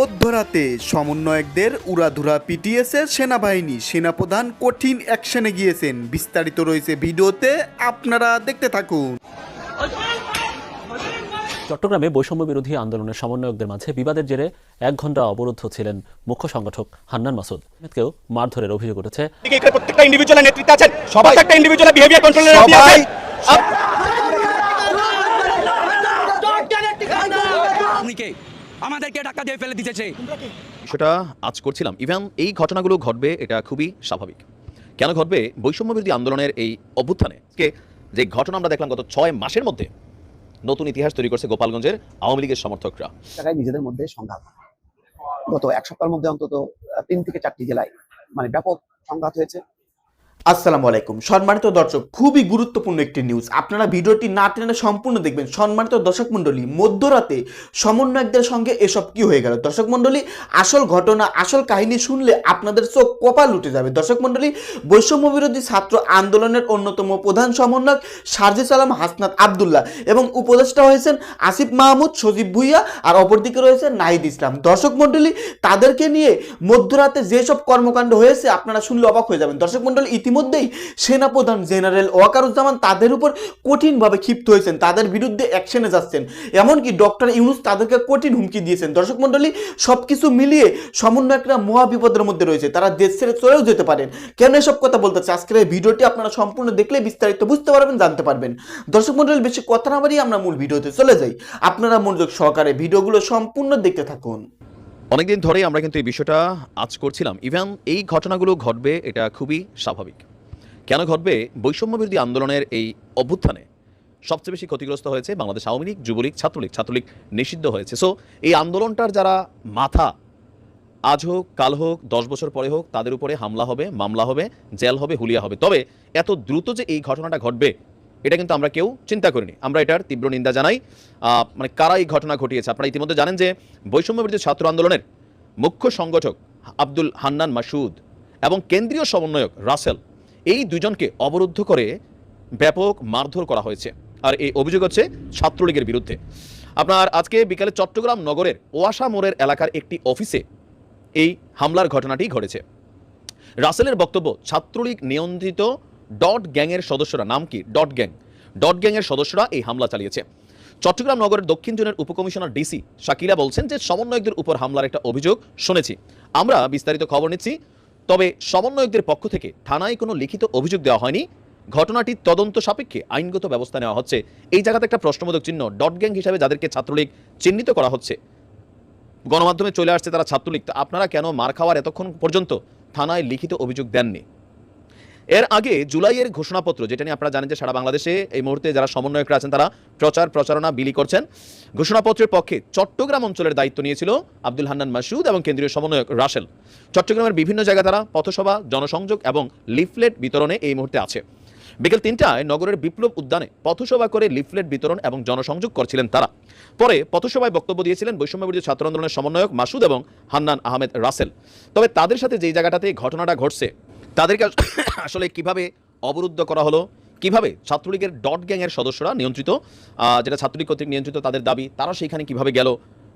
মধ্যরাতে সমন্বয়কদের উড়াধুরা পিটিএসের সেনাবাহিনী সেনাপ্রধান কঠিন অ্যাকশনে গিয়েছেন। বিস্তারিত রয়েছে ভিডিওতে আপনারা দেখতে থাকুন। চট্টগ্রামে বৈষম্য বিরোধী আন্দোলনের সমন্বয়কদের মাঝে বিবাদের জেরে এক ঘণ্টা অবরুদ্ধ ছিলেন মুখ্য সংগঠক হান্নান মাসুদ। আহমেদকেও মারধরের অভিযোগ উঠেছে। প্রত্যেকটা ইন্ডিভিজুয়াল নেতৃত্ব আছেন। প্রত্যেকটা ইন্ডিভিজুয়াল বিহেভিয়ার কন্ট্রোলের সবাই আমাদেরকে ধাক্কা দিয়ে ফেলে দিতেছে সেটা আজ করছিলাম। ইভেন এই ঘটনাগুলো ঘটবে এটা খুবই স্বাভাবিক। কেন ঘটবে? বৈষম্য বিরোধী আন্দোলনের এই অভ্যুত্থানে কে? যে ঘটনা আমরা দেখলাম গত ছয় মাসের মধ্যে নতুন ইতিহাস তৈরি করছে গোপালগঞ্জের আওয়ামী লীগের সমর্থকরা। নিজেদের মধ্যে সংঘাত গত এক সপ্তাহের মধ্যে অন্তত তিন থেকে চারটি জেলায় মানে ব্যাপক সংঘাত হয়েছে। আসসালামু আলাইকুম। সম্মানিত দর্শক, খুবই গুরুত্বপূর্ণ একটি নিউজ আপনারা ভিডিওটি না টেনে সম্পূর্ণ দেখবেন। সম্মানিত দর্শক মণ্ডলী, মধ্যরাতে সমন্বয়কদের সঙ্গে এসব কি হয়ে গেল? দর্শক মণ্ডলী, আসল ঘটনা, আসল কাহিনী শুনলে আপনাদের চোখ কপাল উঠে যাবে। দর্শক মণ্ডলী, বৈষম্য বিরোধী ছাত্র আন্দোলনের অন্যতম প্রধান সমন্বয়ক সার্জিস আলম হাসনাত আবদুল্লাহ এবং উপদেষ্টা হয়েছেন আসিফ মাহমুদ, সজীব ভুইয়া আর অপরদিকে রয়েছে নাহিদ ইসলাম। দর্শক মণ্ডলী, তাদেরকে নিয়ে মধ্যরাতে যেসব কর্মকাণ্ড হয়েছে, আপনারা শুনলে অবাক হয়ে যাবেন। দর্শক মণ্ডলী ইতিমধ্যেই সেনাপ্রধান জেনারেল ওয়াকারুজ্জামান তাদের উপর কঠিনভাবে ক্ষিপ্ত হয়েছেন, তাদের বিরুদ্ধে অ্যাকশনে যাচ্ছেন। এমনকি ডক্টর ইউনুস তাদেরকে কঠিন হুমকি দিয়েছেন। দর্শক মণ্ডলী সব কিছু মিলিয়ে সমন্বয়করা মহা বিপদের মধ্যে রয়েছে। তারা দেশ ছেড়ে চলেও যেতে পারেন। কেন এসব কথা বলতেছে আজকের এই ভিডিওটি আপনারা সম্পূর্ণ দেখলে বিস্তারিত বুঝতে পারবেন, জানতে পারবেন। দর্শক মণ্ডলী, বেশি কথা না বাড়িয়ে আমরা মূল ভিডিওতে চলে যাই। আপনারা মনোযোগ সহকারে ভিডিওগুলো সম্পূর্ণ দেখতে থাকুন। অনেকদিন ধরেই আমরা কিন্তু এই বিষয়টা আজ করছিলাম। ইভেন এই ঘটনাগুলো ঘটবে, এটা খুবই স্বাভাবিক। কেন ঘটবে? বৈষম্য বিরোধী আন্দোলনের এই অভ্যুত্থানে সবচেয়ে বেশি ক্ষতিগ্রস্ত হয়েছে বাংলাদেশ আওয়ামী লীগ, যুবলীগ, ছাত্রলীগ। ছাত্রলীগ নিষিদ্ধ হয়েছে। সো এই আন্দোলনটার যারা মাথা, আজ হোক, কাল হোক, দশ বছর পরে হোক, তাদের উপরে হামলা হবে, মামলা হবে, জেল হবে, হুলিয়া হবে। তবে এত দ্রুত যে এই ঘটনাটা ঘটবে এটা কিন্তু আমরা কেউ চিন্তা করিনি। আমরা এটার তীব্র নিন্দা জানাই। মানে কারা এই ঘটনা ঘটিয়েছে? আপনারা ইতিমধ্যে জানেন যে বৈষম্য বিরোধী ছাত্র আন্দোলনের মুখ্য সংগঠক আব্দুল হান্নান মাসুদ এবং কেন্দ্রীয় সমন্বয়ক রাসেল এই দুজনকে অবরুদ্ধ করে ব্যাপক মারধর করা হয়েছে। আর এই অভিযোগ হচ্ছে ছাত্রলীগের বিরুদ্ধে। আপনার আজকে বিকালে চট্টগ্রাম নগরের ওয়াসা মোড়ের এলাকার একটি অফিসে এই হামলার ঘটনাটি ঘটেছে। রাসেলের বক্তব্য, ছাত্রলীগ নিয়ন্ত্রিত ডট গ্যাংয়ের সদস্যরা, নাম কি? Dot gang. ডট গ্যাংয়ের সদস্যরা এই হামলা চালিয়েছে। চট্টগ্রাম নগরের দক্ষিণ জোনের উপকমিশনার ডিসি শাকিলা বলছেন যে সমন্বয়কদের উপর হামলার একটা অভিযোগ শুনেছি। আমরা বিস্তারিত খবর নিচ্ছি। তবে সমন্বয়কদের পক্ষ থেকে থানায় কোনো লিখিত অভিযোগ দেওয়া হয়নি। ঘটনাটি তদন্ত সাপেক্ষে আইনগত ব্যবস্থা নেওয়া হচ্ছে। এই জায়গাতে একটা প্রশ্নবোধক চিহ্ন, ডট গ্যাং হিসাবে যাদেরকে ছাত্রলীগ চিহ্নিত করা হচ্ছে। গণমাধ্যমে চলে আসছে তারা ছাত্রলীগ। আপনারা কেন মার খাওয়ার এতক্ষণ পর্যন্ত থানায় লিখিত অভিযোগ দেননি? এর আগে জুলাইয়ের ঘোষণাপত্র, যেটা নিয়ে আপনারা জানেন যে সারা বাংলাদেশে এই মুহূর্তে যারা সমন্বয়করা আছেন, তারা প্রচার, প্রচারণা, বিলি করছেন। ঘোষণাপত্রের পক্ষে চট্টগ্রাম অঞ্চলের দায়িত্ব নিয়েছিল আব্দুল হান্নান মাসুদ এবং কেন্দ্রীয় সমন্বয়ক রাসেল। চট্টগ্রামের বিভিন্ন জায়গায় তারা পথসভা, জনসংযোগ এবং লিফলেট বিতরণে এই মুহূর্তে আছে। বিকেল তিনটায় নগরের বিপ্লব উদ্যানে পথসভা করে লিফলেট বিতরণ এবং জনসংযোগ করছিলেন তারা। পরে পথসভায় বক্তব্য দিয়েছিলেন বৈষম্য বিরোধী ছাত্র আন্দোলনের সমন্বয়ক মাসুদ এবং হান্নান আহমেদ রাসেল। তবে তাদের সাথে যেই জায়গাটাতে ঘটনাটা ঘটছে তাদেরকে আসলে কীভাবে অবরুদ্ধ করা হলো, কীভাবে ছাত্রলীগের ডট গ্যাংয়ের সদস্যরা নিয়ন্ত্রিত যেটা ছাত্রলীগ কর্তৃক নিয়ন্ত্রিত তাদের দাবি, তারা সেইখানে কীভাবে গেল?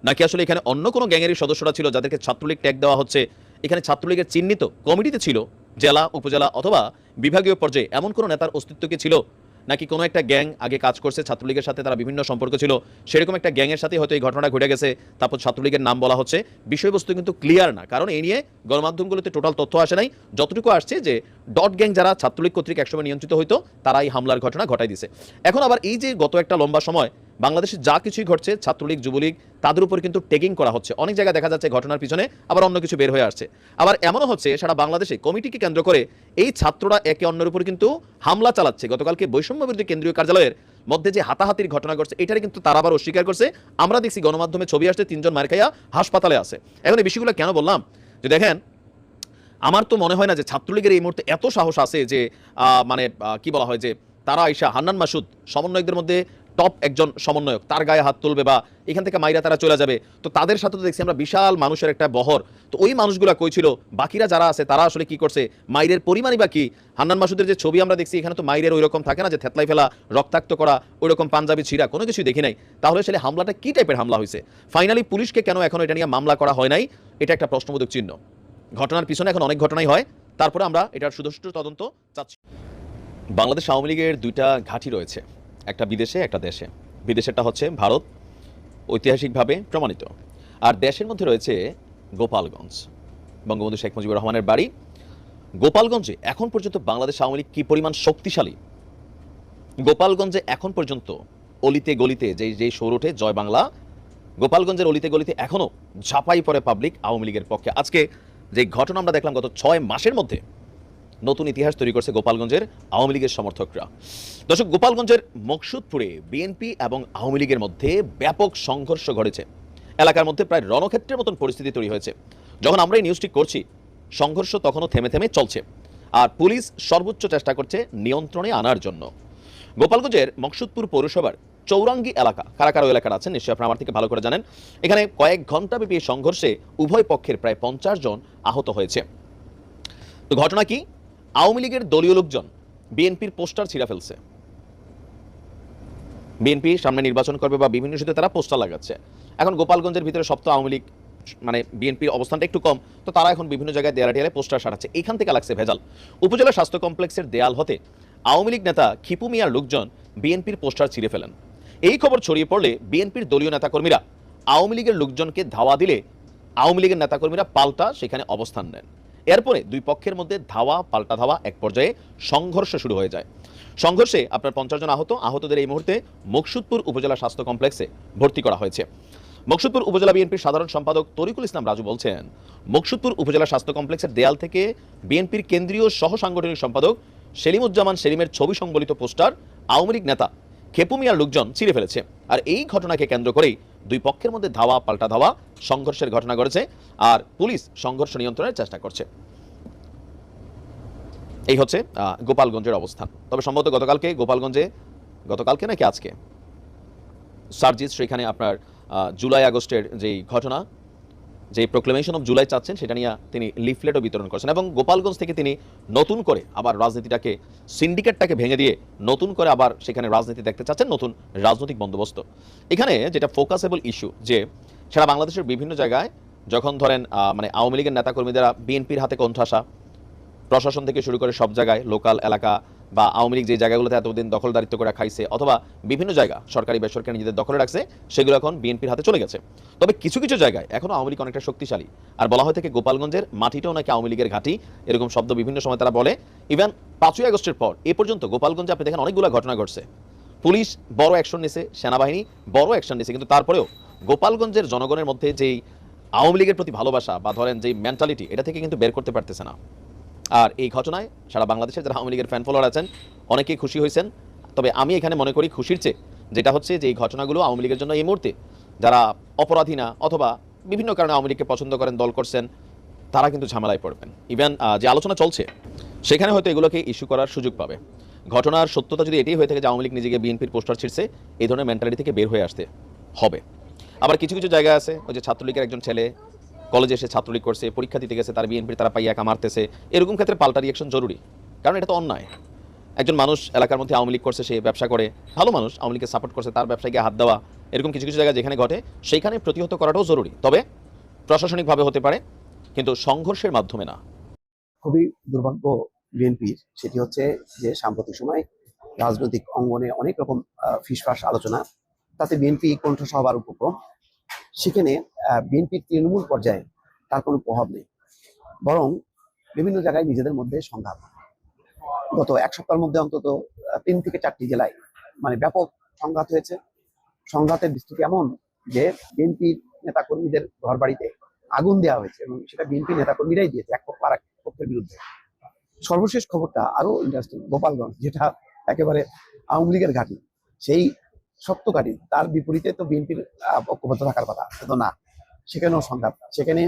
নাকি আসলে এখানে অন্য কোনো গ্যাংয়েরই সদস্যরা ছিল যাদেরকে ছাত্রলীগ ট্যাগ দেওয়া হচ্ছে? এখানে ছাত্রলীগের চিহ্নিত কমিটিতে ছিল, জেলা, উপজেলা অথবা বিভাগীয় পর্যায়ে এমন কোনো নেতার অস্তিত্ব কি ছিল? নাকি কোনো একটা গ্যাং আগে কাজ করছে, ছাত্রলীগের সাথে তারা বিভিন্ন সম্পর্ক ছিল, সেরকম একটা গ্যাংয়ের সাথে হয়তো এই ঘটনা ঘটে গেছে। তারপর ছাত্রলীগের নাম বলা হচ্ছে। বিষয়বস্তু কিন্তু ক্লিয়ার না, কারণ এই নিয়ে গণমাধ্যমগুলোতে টোটাল তথ্য আসে নাই। যতটুকু আসছে যে ডট গ্যাং যারা ছাত্রলীগ কর্তৃক একসময় নিয়ন্ত্রিত হইতো তারা এই হামলার ঘটনা ঘটাই দিছে। এখন আবার এই যে গত একটা লম্বা সময় বাংলাদেশে যা কিছুই ঘটছে, ছাত্রলীগ, যুবলীগ, তাদের উপর কিন্তু টেকিং করা হচ্ছে। অনেক জায়গায় দেখা যাচ্ছে ঘটনার পিছনে আবার অন্য কিছু বের হয়ে আসছে। আবার এমনও হচ্ছে, সারা বাংলাদেশে কমিটিকে কেন্দ্র করে এই ছাত্ররা একে অন্যের উপর কিন্তু হামলা চালাচ্ছে। গতকালকে বৈষম্য বিরোধী কেন্দ্রীয় কার্যালয়ের মধ্যে যে হাতাহাতির ঘটনা ঘটছে এটারে কিন্তু তারা আবার অস্বীকার করছে। আমরা দেখছি গণমাধ্যমে ছবি আসছে, তিনজন মারখাইয়া হাসপাতালে আছে। এখন এই বিষয়গুলো কেন বললাম? যে দেখেন, আমার তো মনে হয় না যে ছাত্রলীগের এই মুহূর্তে এত সাহস আছে যে মানে কি বলা হয় যে, তারা আইসা হান্নান মাসুদ সমন্বয়কদের মধ্যে টপ একজন সমন্বয়ক। তার গায়ে হাত তুলবে বা এখান থেকে মাইরা তারা চলে যাবে। তো তাদের সাথে তো দেখছি আমরা বিশাল মানুষের একটা বহর। তো ওই মানুষগুলা কই ছিল? বাকিরা যারা আছে, তারা আসলে কি করছে? মাইরের পরিমাণই বা কি? হান্নান মাসুদের যে ছবি আমরা দেখছি, এখানে তো মাইরের ওই রকম থাকে না যে থেতলাই ফেলা, রক্তাক্ত করা ওই রকম পাঞ্জাবি ছিঁড়া, কোনো কিছুই দেখি নাই। তাহলে আসলে হামলাটা কি টাইপের হামলা হয়েছে ফাইনালি পুলিশকে কেন এখন এটা নিয়ে মামলা করা হয় নাই? এটা একটা প্রশ্নবোধক চিহ্ন। ঘটনার পিছনে এখন অনেক ঘটনাই হয়। তারপরে আমরা এটার সুদৃষ্ট তদন্ত চাচ্ছি। বাংলাদেশ আওয়ামী লীগের দুইটা ঘাঁটি রয়েছে। একটা বিদেশে, একটা দেশে। বিদেশেরটা হচ্ছে ভারত, ঐতিহাসিকভাবে প্রমাণিত। আর দেশের মধ্যে রয়েছে গোপালগঞ্জ। বঙ্গবন্ধু শেখ মুজিবুর রহমানের বাড়ি। গোপালগঞ্জে এখন পর্যন্ত বাংলাদেশ আওয়ামী লীগ কী পরিমাণ শক্তিশালী? গোপালগঞ্জে এখন পর্যন্ত অলিতে গলিতে যেই যেই সৌর ওঠে, জয় বাংলা, গোপালগঞ্জের অলিতে গলিতে এখনও ঝাঁপাই পড়ে পাবলিক আওয়ামী লীগের পক্ষে। আজকে যে ঘটনা আমরা দেখলাম গত ছয় মাসের মধ্যে নতুন ইতিহাস তৈরি করছে গোপালগঞ্জের আওয়ামী লীগের সমর্থকরা। দর্শক, গোপালগঞ্জের মকসুদপুরে বিএনপি এবং আওয়ামী লীগের মধ্যে ব্যাপক সংঘর্ষ ঘটেছে। এলাকার মধ্যে প্রায় রণক্ষেত্রের মতন পরিস্থিতি তৈরি হয়েছে। যখন আমরা এই নিউজটি করছি, সংঘর্ষ তখনও থেমে থেমে চলছে আর পুলিশ সর্বোচ্চ চেষ্টা করছে নিয়ন্ত্রণে আনার জন্য। গোপালগঞ্জের মকসুদপুর পৌরসভার চৌরাঙ্গি এলাকা, কারা কারা এলাকার আছেন নিশ্চয়ই আপনারা আমার থেকে ভালো করে জানেন, এখানে কয়েক ঘন্টাব্যাপী এই সংঘর্ষে উভয় পক্ষের প্রায় পঞ্চাশ জন আহত হয়েছে। তো ঘটনা কি? আওয়ামী লীগের দলীয় লোকজন বিএনপির পোস্টার ছিঁড়া ফেলছে। বিএনপি সামনে নির্বাচন করবে বা বিভিন্ন ইস্যুতে তারা পোস্টার লাগাচ্ছে। এখন গোপালগঞ্জের ভিতরে সব তো আওয়ামী লীগ মানে বিএনপির অবস্থানটা একটু কম, তো তারা এখন বিভিন্ন জায়গায় দেয়ালে দেয়ালে পোস্টার সারাচ্ছে। এখান থেকে লাগছে ভেজাল। উপজেলা স্বাস্থ্য কমপ্লেক্সের দেয়াল হতে আওয়ামী লীগ নেতা খিপু মিয়ার লোকজন বিএনপির পোস্টার ছিঁড়ে ফেলেন। এই খবর ছড়িয়ে পড়লে বিএনপির দলীয় নেতাকর্মীরা আওয়ামী লীগের লোকজনকে ধাওয়া দিলে আওয়ামী লীগের নেতাকর্মীরা পাল্টা সেখানে অবস্থান নেন। এরপরে দুই পক্ষের মধ্যে ধাওয়া, পাল্টা ধাওয়া এক পর্যায়ে সংঘর্ষ শুরু হয়ে যায়। সংঘর্ষে আপনার পঞ্চাশ জন আহত, আহতদের এই মুহূর্তে মুকসুদপুর উপজেলা স্বাস্থ্য কমপ্লেক্সে ভর্তি করা হয়েছে। মকসুদপুর উপজেলা বিএনপির সাধারণ সম্পাদক তরিকুল ইসলাম রাজু বলছেন, মকসুদপুর উপজেলা স্বাস্থ্য কমপ্লেক্সের দেয়াল থেকে বিএনপির কেন্দ্রীয় সহ সাংগঠনিক সম্পাদক সেলিমুজ্জামান সেলিমের ছবি সংবলিত পোস্টার আওয়ামী লীগ নেতা খেপু মিয়ার লোকজন ছিঁড়ে ফেলেছে। আর এই ঘটনাকে কেন্দ্র করেই দুই পক্ষের মধ্যে ধাওয়া, পাল্টা ধাওয়া সংঘর্ষের ঘটনা ঘটেছে আর পুলিশ সংঘর্ষ নিয়ন্ত্রণের চেষ্টা করছে। এই হচ্ছে গোপালগঞ্জের অবস্থান। তবে সম্ভবত গতকালকে গোপালগঞ্জে, গতকালকে নাকি আজকে? সার্জিস, সেখানে আপনার জুলাই আগস্টের যেই ঘটনা যে প্রোক্লেমেশন অফ জুলাই চাচ্ছেন, সেটা নিয়ে তিনি লিফলেটও বিতরণ করছেন এবং গোপালগঞ্জ থেকে তিনি নতুন করে আবার রাজনীতিটাকে সিন্ডিকেটটাকে ভেঙে দিয়ে নতুন করে আবার সেখানে রাজনীতি দেখতে চাচ্ছেন নতুন রাজনৈতিক বন্দোবস্ত। এখানে যেটা ফোকাসেবল ইস্যু যে সারা বাংলাদেশের বিভিন্ন জায়গায় যখন ধরেন মানে আওয়ামী লীগের নেতাকর্মীরা বিএনপির হাতে কণ্ঠাসা প্রশাসন থেকে শুরু করে সব জায়গায় লোকাল এলাকা বা আওয়ামী লীগ যে জায়গাগুলোতে এতদিন দখলদারিত্ব করে খাইছে অথবা বিভিন্ন জায়গা, সরকারি, বেসরকারি নিজেদের দখলে রাখছে, সেগুলো এখন বিএনপির হাতে চলে গেছে। তবে কিছু কিছু জায়গায় এখনও আওয়ামী লীগ অনেকটা শক্তিশালী। আর বলা হয় থেকে গোপালগঞ্জের মাটিটাও নাকি আওয়ামী লীগের ঘাঁটি, এরকম শব্দ বিভিন্ন সময় তারা বলে। ইভেন পাঁচই আগস্টের পর, এ পর্যন্ত গোপালগঞ্জে আপনি দেখেন অনেকগুলো ঘটনা ঘটছে। পুলিশ বড় অ্যাকশন নিছে, সেনাবাহিনী বড় অ্যাকশন নিছে, কিন্তু তারপরেও গোপালগঞ্জের জনগণের মধ্যে যেই আওয়ামী লীগের প্রতি ভালোবাসা বা ধরেন যে মেন্টালিটি এটা থেকে কিন্তু বের করতে পারতেছে না। আর এই ঘটনায় সারা বাংলাদেশের যারা আওয়ামী লীগের ফ্যান ফলোয়ার আছেন, অনেকেই খুশি হয়েছেন। তবে আমি এখানে মনে করি খুশির চেয়ে যেটা হচ্ছে যে এই ঘটনাগুলো আওয়ামী লীগের জন্য এই মুহূর্তে যারা অপরাধী না অথবা বিভিন্ন কারণে আওয়ামী লীগকে পছন্দ করেন, দল করছেন, তারা কিন্তু ঝামেলায় পড়বেন। ইভেন যে আলোচনা চলছে, সেখানে হয়তো এগুলোকে ইস্যু করার সুযোগ পাবে। ঘটনার সত্যতা যদি এটাই হয়ে থাকে যে আওয়ামী লীগ নিজেকে বিএনপির পোস্টার ছিঁড়ছে, এই ধরনের মেন্টালিটি থেকে বের হয়ে আসতে হবে। আবার কিছু কিছু জায়গা আছে, ওই যে ছাত্রলীগের একজন ছেলে কলেজে এসে ছাত্রলীগ করছে, পরীক্ষা দিতে গেছে, তার বিএনপির তারা পাইয়া একা মারতেছে। এরকম ক্ষেত্রে পাল্টা রিয়েকশন জরুরি, কারণ এটা তো অন্যায়। একজন মানুষ এলাকার মধ্যে আওয়ামী লীগ করছে, সে ব্যবসা করে, ভালো মানুষ, আওয়ামী লীগকে সাপোর্ট করছে, তার ব্যবসায় গিয়ে হাত দেওয়া, এরকম কিছু কিছু জায়গায় যেখানে ঘটে, সেইখানে প্রতিহত করাটাও জরুরি। তবে প্রশাসনিকভাবে হতে পারে, কিন্তু সংঘর্ষের মাধ্যমে না। খুবই দুর্ভাগ্য বিএনপির, সেটি হচ্ছে যে সাম্প্রতিক সময় রাজনৈতিক অঙ্গনে অনেক রকম ফিসফাস আলোচনা, তাতে বিএনপি কণ্ঠসহ হবার উপক্রম সেখানে বিএনপির তৃণমূল পর্যায়ে তার কোনো প্রভাব নেই। বরং বিভিন্ন জায়গায় নিজেদের মধ্যে সংঘাত। গত এক সপ্তাহের মধ্যে অন্তত তিন থেকে চারটি জেলায় মানে ব্যাপক সংঘাত হয়েছে। সংঘাতের বিস্তৃতি এমন যে বিএনপির নেতাকর্মীদের ঘর বাড়িতে আগুন দেওয়া হয়েছে এবং সেটা বিএনপি নেতাকর্মীরাই দিয়েছে, এক পক্ষ আর এক পক্ষের বিরুদ্ধে। সর্বশেষ খবরটা আরও ইন্টারেস্টিং গোপালগঞ্জ, যেটা একেবারে আওয়ামী লীগের ঘাঁটি। সেই সত্য ঘাঁটি তার বিপরীতে তো বিএনপির ঐক্যবদ্ধ থাকার কথা। কিন্তু না। সেখানেও সংঘাত। সেখানে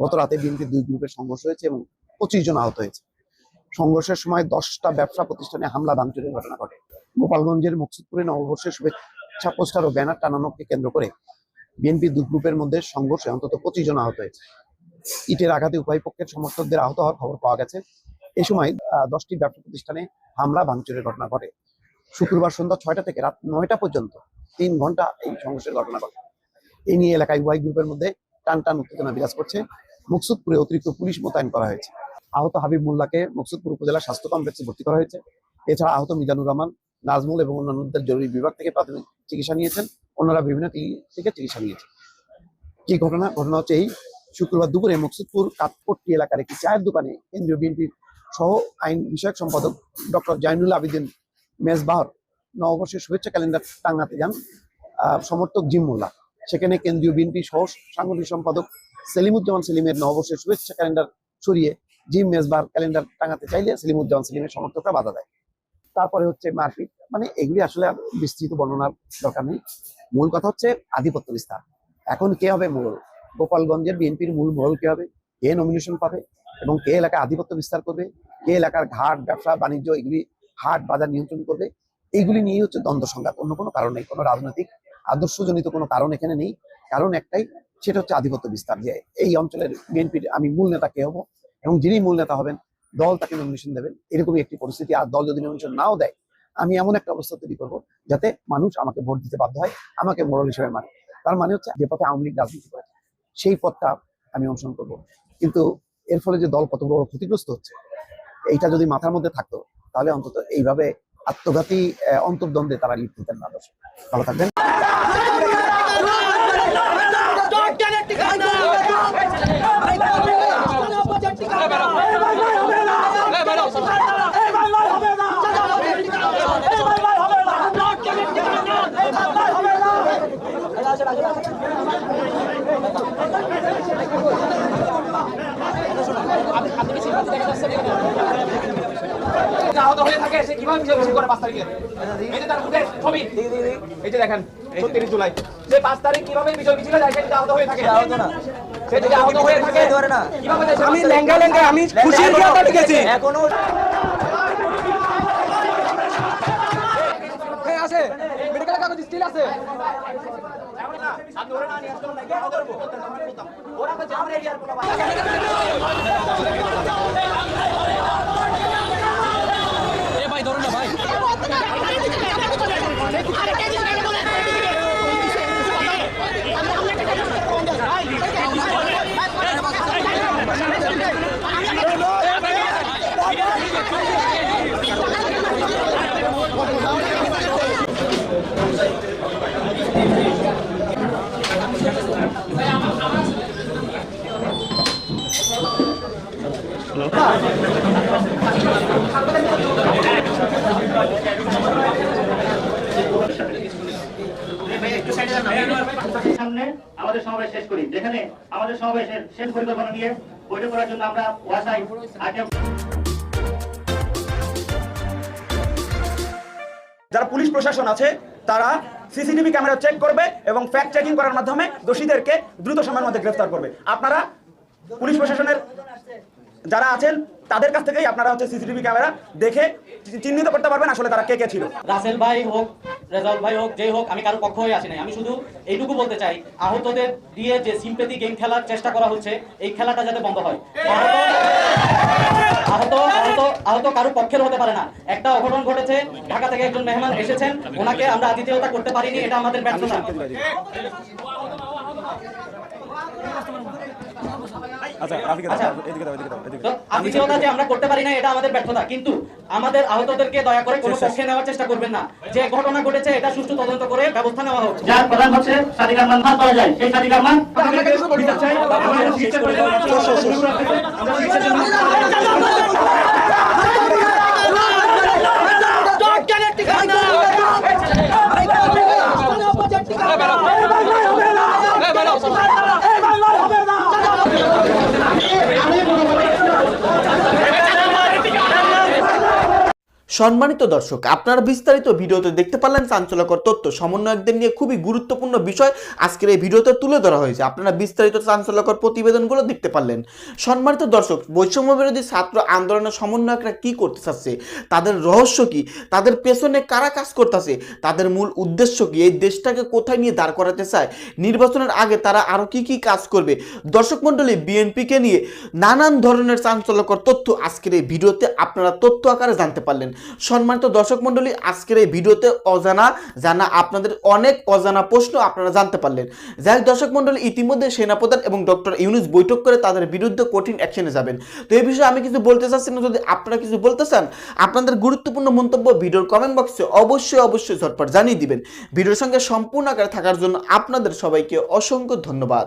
গত রাতে বিএনপির দুই গ্রুপের সংঘর্ষ হয়েছে এবং পঁচিশ জন আহত হয়েছে। সংঘর্ষের সময় দশটা ব্যবসা প্রতিষ্ঠানে হামলা, ভাঙচুরের ঘটনা ঘটে। গোপালগঞ্জের মকসুদপুরে নববর্ষের শুভেচ্ছা পোস্টার ও ব্যানার টানানোকে কেন্দ্র করে বিএনপি দুই গ্রুপের মধ্যে সংঘর্ষে অন্তত পঁচিশ জন আহত হয়েছে। ইটের আঘাতে উভয় পক্ষের সমর্থকদের আহত হওয়ার খবর পাওয়া গেছে। এ সময় দশটি ব্যবসা প্রতিষ্ঠানে হামলা, ভাঙচুরের ঘটনা ঘটে। শুক্রবার সন্ধ্যা ছয়টা থেকে রাত নয়টা পর্যন্ত তিন ঘণ্টা এই সংঘর্ষের ঘটনা ঘটে। এই নিয়ে এলাকায় উভয় গ্রুপের মধ্যে টান টান উত্তেজনা বিরাজ করছে। মুকসুদপুরে অতিরিক্ত পুলিশ মোতায়েন করা হয়েছে। আহত হাবিব মোল্লাকে মুকসুদপুর উপজেলা স্বাস্থ্য কমপ্লেক্সে ভর্তি করা হয়েছে। এছাড়া আহত মিজানুর রহমান, নাজমুল এবং অন্যান্যদের জরুরি বিভাগ থেকে প্রাথমিক চিকিৎসা নিয়েছেন। অন্যরা বিভিন্ন থেকে চিকিৎসা নিয়েছেন। কি ঘটনা? ঘটনা হচ্ছে এই। শুক্রবার দুপুরে মুকসুদপুর কাতপট্টি এলাকার একটি চায়ের দোকানে কেন্দ্রীয় বিএনপির সহ আইন বিষয়ক সম্পাদক ডক্টর জাইনুল আবিদিন মেজবাহর নববর্ষের শুভেচ্ছা ক্যালেন্ডার টাঙাতে যান সমর্থক জিম মোল্লা। সেখানে কেন্দ্রীয় বিএনপি সহ সাংগঠনিক সম্পাদক সেলিমুজ্জামান সেলিমের নববর্ষের শুভেচ্ছা ক্যালেন্ডার সরিয়ে জিম মেজবার ক্যালেন্ডার টাঙাতে চাইলে সেলিমুজ্জামান সেলিমের সমর্থকরা বাধা দেয়। তারপরে হচ্ছে মারপিট মানে এগুলি আসলে বিস্তৃত বর্ণনার দরকার নেই। মূল কথা হচ্ছে আধিপত্য বিস্তার। এখন কে হবে মোড়ল গোপালগঞ্জের বিএনপির মূল মোড়ল কে হবে? কে নমিনেশন পাবে? এবং কে এলাকায় আধিপত্য বিস্তার করবে? কে এলাকার ঘাট, ব্যবসা, বাণিজ্য, এগুলি হাট বাজার নিয়ন্ত্রণ করবে। এইগুলি নিয়ে হচ্ছে দ্বন্দ্ব সংঘাত। অন্য কোনো কারণ নেই, কোনো রাজনৈতিক আদর্শজনিত কোনো কারণ এখানে নেই। কারণ একটাই, সেটা হচ্ছে আধিপত্য বিস্তার। যে এই অঞ্চলের বিএনপির আমি মূল নেতা কে হব এবং যিনি মূল নেতা হবেন, দল তাকে নমিনেশন দেবেন। এরকমই একটি পরিস্থিতি। আর দল যদি নমিনেশন নাও দেয়, আমি এমন একটা অবস্থা তৈরি করব যাতে মানুষ আমাকে ভোট দিতে বাধ্য হয়, আমাকে মোড়ল হিসেবে মানে। তার মানে হচ্ছে যে পথে আওয়ামী লীগ রাজনীতি করে, সেই পথটা আমি অনুসরণ করব। কিন্তু এর ফলে যে দল কত বড় ক্ষতিগ্রস্ত হচ্ছে, এইটা যদি মাথার মধ্যে থাকতো তাহলে অন্তত এইভাবে আত্মঘাতী অন্তর্দ্বন্দ্বে তারা লিপ্ত হতেন না দর্শক। ভালো থাকবেন। আহত হয়ে থাকে সে কীভাবে মিছিল করে পাঁচ তারিখে। এই যে তার ফুটেজ ছবি। এই যে দেখেন ছত্রিশ জুলাই। সে পাঁচ তারিখ কীভাবে যায় সে আহত হয়ে থাকে? সে যদি আহত হয়ে থাকে? আমি লেঙ্গা লেঙ্গা আমি খুশির খেয়াটা লিখেছি। এখনও আছে মেডিকেল কাগজ স্টিল আছে। সামনে আমাদের সমাবেশ শেষ করি, যেখানে আমাদের সমাবেশের শেষ পরিকল্পনা নিয়ে বৈঠক করার জন্য আমরা ওয়াসাই আগে যারা পুলিশ প্রশাসন আছে, তারা সিসিটিভি ক্যামেরা চেক করবে এবং ফ্যাক্ট চেকিং করার মাধ্যমে দোষীদেরকে দ্রুত সময়ের মধ্যে গ্রেফতার করবে। আপনারা পুলিশ প্রশাসনের যারা আছেন তাদের কাছ থেকেই আপনারা হচ্ছে সিসিটিভি ক্যামেরা দেখে চিহ্নিত করতে পারবেন আসলে তারা কে কে ছিল। রাসেল ভাই হোক, রেজাউল ভাই হোক, যেই হোক, আমি কারও পক্ষ হয়ে আসি নাই। আমি শুধু এইটুকু বলতে চাই, আহতদের দিয়ে যে সিম্পেথি গেম খেলার চেষ্টা করা হচ্ছে, এই খেলাটা যাতে বন্ধ হয়। আহত আহত আহত কারও পক্ষের হতে পারে না। একটা অঘটন ঘটেছে, ঢাকা থেকে একজন মেহমান এসেছেন, ওনাকে আমরা আতিথেয়তা করতে পারিনি, এটা আমাদের ব্যর্থতা। আচ্ছা আচ্ছা। এদিকে দাও এদিকে দাও এদিকে তো আতিথেয়তা যে আমরা করতে পারি না এটা আমাদের ব্যর্থতা। কিন্তু আমাদের আহতদেরকে দয়া করে কোনো পক্ষে নেওয়ার চেষ্টা করবেন না। যে ঘটনা ঘটেছে এটা সুষ্ঠু তদন্ত করে ব্যবস্থা নেওয়া হোক। যার প্রধান হচ্ছে সাদিক রহমান ভাত পাওয়া যায়। সেই সাদিক রহমান আমরা কিছু চাই। আমরা সম্মানিত দর্শক, আপনারা বিস্তারিত ভিডিওতে দেখতে পারলেন চাঞ্চল্যকর তথ্য। সমন্বয়কদের নিয়ে খুবই গুরুত্বপূর্ণ বিষয় আজকের এই ভিডিওতে তুলে ধরা হয়েছে। আপনারা বিস্তারিত চাঞ্চল্যকর প্রতিবেদনগুলো দেখতে পারলেন। সম্মানিত দর্শক, বৈষম্য বিরোধী ছাত্র আন্দোলনের সমন্বয়করা কি করতে চাচ্ছে? তাদের রহস্য কি? তাদের পেছনে কারা কাজ করতেছে? তাদের মূল উদ্দেশ্য কি? এই দেশটাকে কোথায় নিয়ে দাঁড় করাতে চায়? নির্বাচনের আগে তারা আরও কি কি কাজ করবে? দর্শক মন্ডলী বিএনপিকে নিয়ে নানান ধরনের চাঞ্চল্যকর তথ্য আজকের এই ভিডিওতে আপনারা তথ্য আকারে জানতে পারলেন। সম্মানিত দর্শক মন্ডলী আজকের এই ভিডিওতে অজানা, জানা, আপনাদের অনেক অজানা প্রশ্ন আপনারা জানতে পারলেন। যাই হোক দর্শক মন্ডলী ইতিমধ্যে সেনাপ্রধান এবং ডক্টর ইউনুস বৈঠক করে তাদের বিরুদ্ধে কঠিন অ্যাকশনে যাবেন। তো এই বিষয়ে আমি কিছু বলতে চাচ্ছি না, যদি আপনারা কিছু বলতে চান, আপনাদের গুরুত্বপূর্ণ মন্তব্য ভিডিওর কমেন্ট বক্সে অবশ্যই অবশ্যই ঝটপট জানিয়ে দিবেন। ভিডিওর সঙ্গে সম্পূর্ণ আকারে থাকার জন্য আপনাদের সবাইকে অসংখ্য ধন্যবাদ।